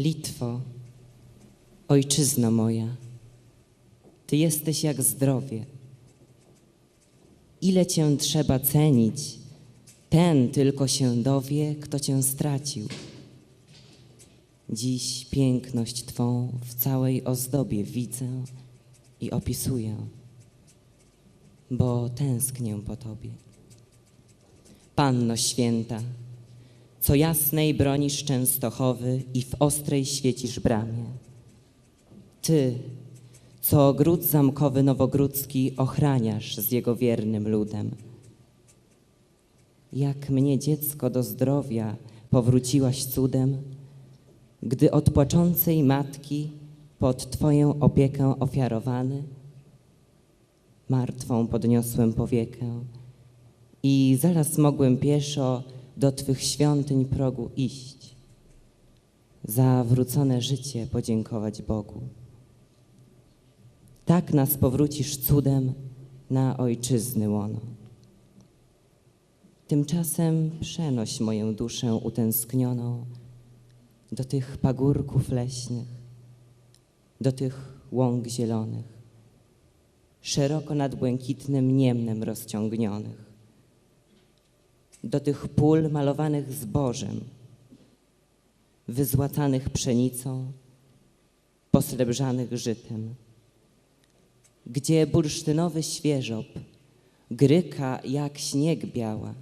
Litwo, ojczyzno moja, Ty jesteś jak zdrowie. Ile Cię trzeba cenić, ten tylko się dowie, kto Cię stracił. Dziś piękność Twą w całej ozdobie widzę i opisuję, bo tęsknię po Tobie. Panno święta, co jasnej bronisz Częstochowy i w ostrej świecisz bramie. Ty, co ogród zamkowy nowogródzki ochraniasz z jego wiernym ludem. Jak mnie dziecko do zdrowia powróciłaś cudem, gdy od płaczącej matki pod Twoją opiekę ofiarowany, martwą podniosłem powiekę i zaraz mogłem pieszo do Twych świątyń progu iść, za wrócone życie podziękować Bogu. Tak nas powrócisz cudem na ojczyzny łono. Tymczasem przenoś moją duszę utęsknioną do tych pagórków leśnych, do tych łąk zielonych, szeroko nad błękitnym niemnem rozciągnionych, do tych pól malowanych zbożem, wyzłacanych pszenicą, posrebrzanych żytem, gdzie bursztynowy świeżop gryka jak śnieg biała,